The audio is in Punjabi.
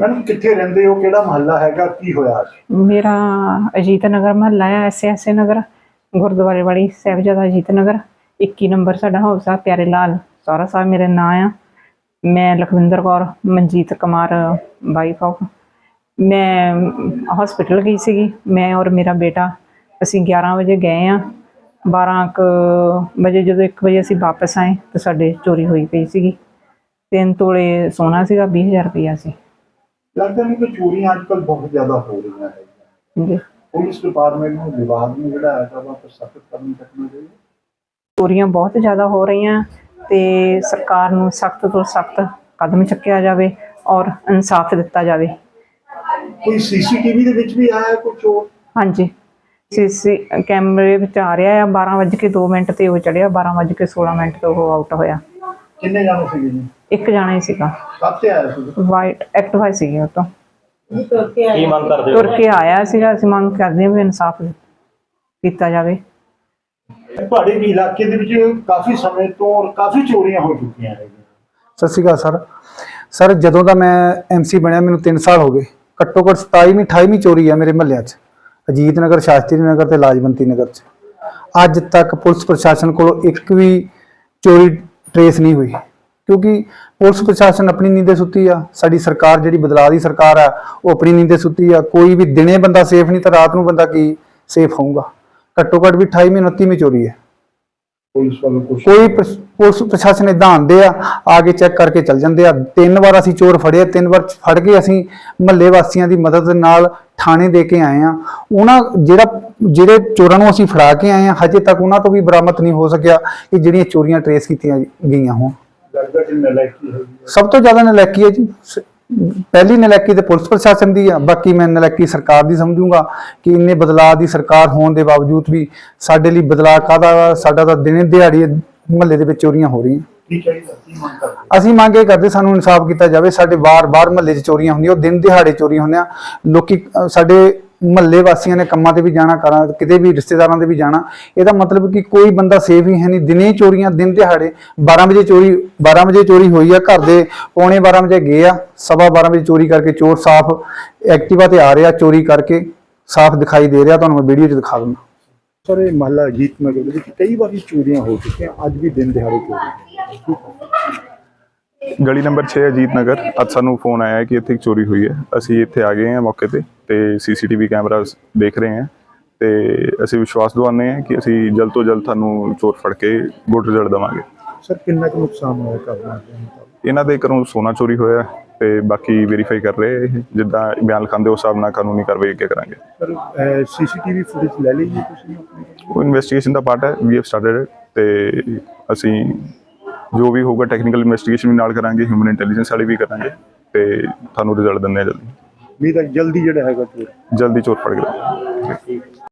ਮੈਡਮ, ਕਿੱਥੇ ਰਹਿੰਦੇ ਹੋ? ਕਿਹੜਾ ਮਹੱਲਾ ਹੈਗਾ? ਕੀ ਹੋਇਆ ਮੇਰਾ ਅਜੀਤ ਨਗਰ ਮਹੱਲਾ ਹੈ ਐਸਐਸ ਨਗਰ, ਗੁਰਦੁਆਰੇ ਵਾਲੀ ਸਾਹਿਬਜ਼ਾਦਾ ਅਜੀਤ ਨਗਰ 21 ਨੰਬਰ ਸਾਡਾ ਹਾਊਸ ਆ, ਪਿਆਰੇ ਲਾਲ, ਸਾਰਾ ਸਾਹਿਬ ਮੇਰੇ ਨਾਂ ਆ। ਮੈਂ ਲਖਵਿੰਦਰ ਕੌਰ, ਮਨਜੀਤ ਕੁਮਾਰ ਵਾਈਫ ਆਫ ਮੈਂ ਹਸਪੀਟਲ ਗਈ ਸੀਗੀ, ਮੈਂ ਔਰ ਮੇਰਾ ਬੇਟਾ, ਅਸੀਂ 11 ਵਜੇ ਗਏ ਆ। 12 ਵਜੇ, ਜਦੋਂ 1 ਵਜੇ ਅਸੀਂ ਵਾਪਸ ਆਏ, ਤਾਂ ਸਾਡੇ ਚੋਰੀ ਹੋਈ ਪਈ ਸੀਗੀ। ਤਿੰਨ ਤੋਲੇ ਸੋਨਾ ਸੀਗਾ 20000 ਰੁਪਇਆ ਸੀ। ਲੱਗਦਾ ਨਹੀਂ ਕਿ ਚੋਰੀਆਂ ਅੱਜ ਕੱਲ੍ਹ ਬਹੁਤ ਜ਼ਿਆਦਾ ਹੋ ਰਹੀਆਂ ਜੀ। ਪੁਲਿਸ ਡਿਪਾਰਟਮੈਂਟ ਨੂੰ ਵਿਭਾਗ ਨੂੰ ਜਿਹੜਾ ਹੈਗਾ ਵਾ ਸਖਤ ਕਦਮ ਚੱਕਣਾ ਚਾਹੀਦਾ ਚੋਰੀਆਂ ਬਹੁਤ ਜ਼ਿਆਦਾ ਹੋ ਰਹੀਆਂ ਤੇ ਸਰਕਾਰ ਨੂੰ ਸਖਤ ਤੋਂ ਸਖਤ ਕਦਮ ਚੁੱਕਿਆ ਜਾਵੇ ਔਰ ਇਨਸਾਫ ਦਿੱਤਾ ਜਾਵੇ। ਕੋਈ ਸੀਸੀਟੀਵੀ ਦੇ ਵਿੱਚ ਵੀ ਆਇਆ ਕੋਈ ਚੋਰ ਹਾਂਜੀ। ਸੀਸੀ ਕੈਮਰੇ ਵਿੱਚ ਆ ਰਿਹਾ ਆ 12:02 ਮਿੰਟ ਤੇ ਉਹ ਚੜਿਆ 12:16 ਮਿੰਟ ਤੇ ਉਹ ਆਊਟ ਹੋਇਆ। ਕਿੰਨੇ ਜਾਣੇ ਸੀਗੇ ਜੀ? ਇੱਕ ਜਾਣਾ ਹੀ ਸੀਗਾ। ਕਾਹਤੇ ਆਇਆ ਸੀ? ਵਾਈਟ ਐਕਟਿਵਾ ਸੀਗੀ ਉਹ ਤੋਂ। ਕੀ ਮੰਗ ਕਰਦੇ ਤੁਰ ਕੇ ਆਇਆ ਸੀਗਾ ਅਸੀਂ ਮੰਗ ਕਰਦੇ ਹਾਂ ਵੀ ਇਨਸਾਫ ਕੀਤਾ ਜਾਵੇ। ਤੁਹਾਡੇ ਵੀ ਇਲਾਕੇ ਦੇ ਵਿੱਚ ਕਾਫੀ ਸਮੇਂ ਤੋਂ ਔਰ ਕਾਫੀ ਚੋਰੀਆਂ ਹੋ ਚੁੱਕੀਆਂ ਹੈਗੀਆਂ ਸਤਿ ਸ਼੍ਰੀ ਅਕਾਲ ਸਰ। ਸਰ ਜਦੋਂ ਦਾ ਮੈਂ ਐਮਸੀ ਬਣਿਆ ਮੈਨੂੰ 3 ਸਾਲ ਹੋ ਗਏ। ਘੱਟੋ ਘੱਟ 27ਵੀਂ 28ਵੀਂ ਚੋਰੀ ਆ ਮੇਰੇ ਮਹੱਲਿਆਂ 'ਚ। ਅਜੀਤ ਨਗਰ ਸ਼ਾਸਤਰੀ ਨਗਰ ਤੇ ਲਾਜਵੰਤੀ ਨਗਰ 'ਚ। ਅੱਜ ਤੱਕ ਪੁਲਿਸ ਪ੍ਰਸ਼ਾਸਨ ਕੋਲੋਂ ਇੱਕ ਵੀ ਚੋਰੀ ਟਰੇਸ ਨਹੀਂ ਹੋਈ। ਕਿਉਂਕਿ ਪੁਲਿਸ ਪ੍ਰਸ਼ਾਸਨ ਆਪਣੀ ਨੀਂਦੇ ਸੁੱਤੀ ਆ। ਸਾਡੀ ਸਰਕਾਰ ਜਿਹੜੀ ਬਦਲਾਅ ਦੀ ਸਰਕਾਰ ਆ ਉਹ ਆਪਣੀ ਨੀਂਦੇ ਸੁੱਤੀ ਆ। ਕੋਈ ਵੀ ਦਿਨੇ ਬੰਦਾ ਸੇਫ ਨਹੀਂ ਤਾਂ ਰਾਤ ਨੂੰ ਬੰਦਾ ਕੀ ਸੇਫ ਹੋਊਗਾ। ਘੱਟੋ ਘੱਟ ਵੀ 28ਵੀਂ 29ਵੀਂ ਚੋਰੀ ਹੈ। ਪੁਲਿਸ ਵੱਲੋਂ ਕੁਝ ਕੋਈ ਪੁਲਿਸ ਪ੍ਰਸ਼ਾਸਨ ਇਦਾਂ ਆਉਂਦੇ ਆ ਆ ਕੇ ਚੈੱਕ ਕਰਕੇ ਚੱਲ ਜਾਂਦੇ ਆ। ਤਿੰਨ ਵਾਰ ਅਸੀਂ ਚੋਰ ਫੜੇ ਆ, ਤਿੰਨ ਵਾਰ ਫੜ ਕੇ ਅਸੀਂ ਮਹੱਲੇ ਵਾਸੀਆਂ ਦੀ ਮਦਦ ਨਾਲ ਥਾਣੇ ਦੇ ਕੇ ਆਏ ਆ ਉਹਨਾਂ ਜਿਹੜਾ ਜਿਹੜੇ ਚੋਰਾਂ ਨੂੰ ਅਸੀਂ ਫੜਾ ਕੇ ਆਏ ਆ ਹਜੇ ਤੱਕ ਉਹਨਾਂ ਤੋਂ ਵੀ ਬਰਾਮਦ ਨਹੀਂ ਹੋ ਸਕਿਆ ਕਿ ਜਿਹੜੀਆਂ ਚੋਰੀਆਂ ਟਰੇਸ ਕੀਤੀਆਂ ਗਈਆਂ ਹੋਣ। ਲੱਗਦਾ ਕਿ ਨਲਾਇਕੀ ਹੈਗੀ ਹੈ। ਸਭ ਤੋਂ ਜ਼ਿਆਦਾ ਨਲਾਇਕੀ ਹੈ ਜੀ। ਸ- ਪਹਿਲੀ ਨਲਾਇਕੀ ਤੇ ਪੁਲਿਸ ਪ੍ਰਸ਼ਾਸਨ ਦੀ ਆ ਬਾਕੀ ਮੈਂ ਨਲਾਇਕੀ ਸਰਕਾਰ ਦੀ ਸਮਝੂੰਗਾ ਕਿ ਇੰਨੇ ਬਦਲਾਅ ਦੀ ਸਰਕਾਰ ਹੋਣ ਦੇ ਬਾਵਜੂਦ ਵੀ ਸਾਡੇ ਲਈ ਬਦਲਾਅ ਕਾਹਦਾ ਵਾ? ਸਾਡਾ ਤਾਂ ਦਿਨੇ ਦਿਹਾੜੀ ਮਹੱਲੇ ਦੇ ਵਿੱਚ ਚੋਰੀਆਂ ਹੋ ਰਹੀਆਂ। ਕੀ ਚਾਹੀਦਾ ਕੀ ਮੰਗ ਕਰਦੇ? ਅਸੀਂ ਮੰਗ ਇਹ ਕਰਦੇ ਸਾਨੂੰ ਇਨਸਾਫ ਕੀਤਾ ਜਾਵੇ ਸਾਡੇ ਬਾਰ-ਬਾਰ ਮਹੱਲੇ 'ਚ ਚੋਰੀਆਂ ਹੁੰਦੀਆਂ ਉਹ ਦਿਨ ਦਿਹਾੜੇ ਚੋਰੀਆਂ ਹੁੰਦੀਆਂ। ਲੋਕੀ ਅਹ, ਸਾਡੇ ਮਹੱਲੇ ਵਾਸੀਆਂ ਨੇ ਕੰਮਾਂ ਤੇ ਵੀ ਜਾਣਾ ਕਰਾਂ ਕਿਤੇ ਵੀ ਰਿਸ਼ਤੇਦਾਰਾਂ ਦੇ ਵੀ ਜਾਣਾ। ਇਹਦਾ ਮਤਲਬ ਕਿ ਕੋਈ ਬੰਦਾ ਸੇਫ ਹੀ ਹੈ ਨਹੀਂ। ਦਿਨੇ ਚੋਰੀਆਂ ਦਿਨ ਦਿਹਾੜੇ 12 ਵਜੇ ਚੋਰੀ 12 ਵਜੇ ਚੋਰੀ ਹੋਈ ਆ ਘਰ ਦੇ ਪੌਣੇ 12 ਵਜੇ ਗਏ ਆ ਸਵਾ 12 ਵਜੇ ਚੋਰੀ ਕਰਕੇ ਚੋਰ ਸਾਫ਼ ਐਕਟਿਵਾ ਤੇ ਆ ਰਿਹਾ ਚੋਰੀ ਕਰਕੇ ਸਾਫ਼ ਦਿਖਾਈ ਦੇ ਰਿਹਾ। ਤੁਹਾਨੂੰ ਮੈਂ ਵੀਡੀਓ 'ਚ ਦਿਖਾ ਦਿੰਦਾ। ਸਰ ਇਹ ਮਹੱਲਾ ਅਜੀਤ ਨਗਰ ਦੇ ਵਿੱਚ ਕਈ ਵਾਰੀ ਚੋਰੀਆਂ ਹੋ ਚੁੱਕੀਆਂ ਅੱਜ ਵੀ ਦਿਨ ਦਿਹਾੜੇ ਚੋਰੀ ਗਲੀ ਨੰਬਰ 6 ਅਜੀਤ ਨਗਰ। ਅੱਜ ਸਾਨੂੰ ਫੋਨ ਆਇਆ ਕਿ ਇੱਥੇ ਇੱਕ ਚੋਰੀ ਹੋਈ ਹੈ। ਅਸੀਂ ਇੱਥੇ ਆ ਗਏ ਹਾਂ ਮੌਕੇ ਤੇ ਤੇ ਸੀਸੀਟੀਵੀ ਕੈਮਰਾਸ ਦੇਖ ਰਹੇ ਹਾਂ ਤੇ ਅਸੀਂ ਵਿਸ਼ਵਾਸ ਦਿਵਾਉਂਦੇ ਹਾਂ ਕਿ ਅਸੀਂ ਜਲਦ ਤੋਂ ਜਲਦ ਤੁਹਾਨੂੰ ਚੋਰ ਫੜ ਕੇ ਗੁੱਡ ਰਿਜ਼ਲਟ ਦੇਵਾਂਗੇ। ਸਰ ਕਿੰਨਾ ਕੁ ਨੁਕਸਾਨ ਹੋਇਆ ਕਰਨਾ ਇਹਨਾਂ ਦੇ ਘਰੋਂ ਸੋਨਾ ਚੋਰੀ ਹੋਇਆ। ਤੇ ਬਾਕੀ ਵੈਰੀਫਾਈ ਕਰ ਰਹੇ ਇਹ। ਜਿੱਦਾਂ ਬਿਆਨ ਲਿਖਾਉਂਦੇ ਉਸ ਹਿਸਾਬ ਨਾਲ ਕਾਨੂੰਨੀ ਕਾਰਵਾਈ ਅੱਗੇ ਕਰਾਂਗੇ। ਸਰ ਸੀਸੀਟੀਵੀ ਫੁਟੇਜ ਲੈ ਲਈ ਜੀ ਤੁਸੀਂ ਆਪਣੇ? ਉਹ ਇਨਵੈਸਟੀਗੇਸ਼ਨ ਦਾ ਪਾਰਟ ਹੈ ਵੀ ਹੈਵ ਸਟਾਰਟਡ ਤੇ ਅਸੀਂ ਜੋ ਵੀ ਹੋਊਗਾ ਟੈਕਨੀਕਲ ਇਨਵੈਸਟੀਗੇਸ਼ਨ ਵੀ ਨਾਲ ਕਰਾਂਗੇ ਹਿਊਮਨ ਇੰਟੈਲੀਜੈਂਸ ਵਾਲੀ ਵੀ ਕਰਾਂਗੇ ਤੇ ਤੁਹਾਨੂੰ ਰਿਜ਼ਲਟ ਦਿੰਦੇ ਹਾਂ ਜਲਦੀ। ਉਮੀਦ ਹੈ ਜਲਦੀ ਜਿਹੜਾ ਹੈਗਾ ਚੋਰ। ਜਲਦੀ ਚੋਰ ਫੜ ਕੇ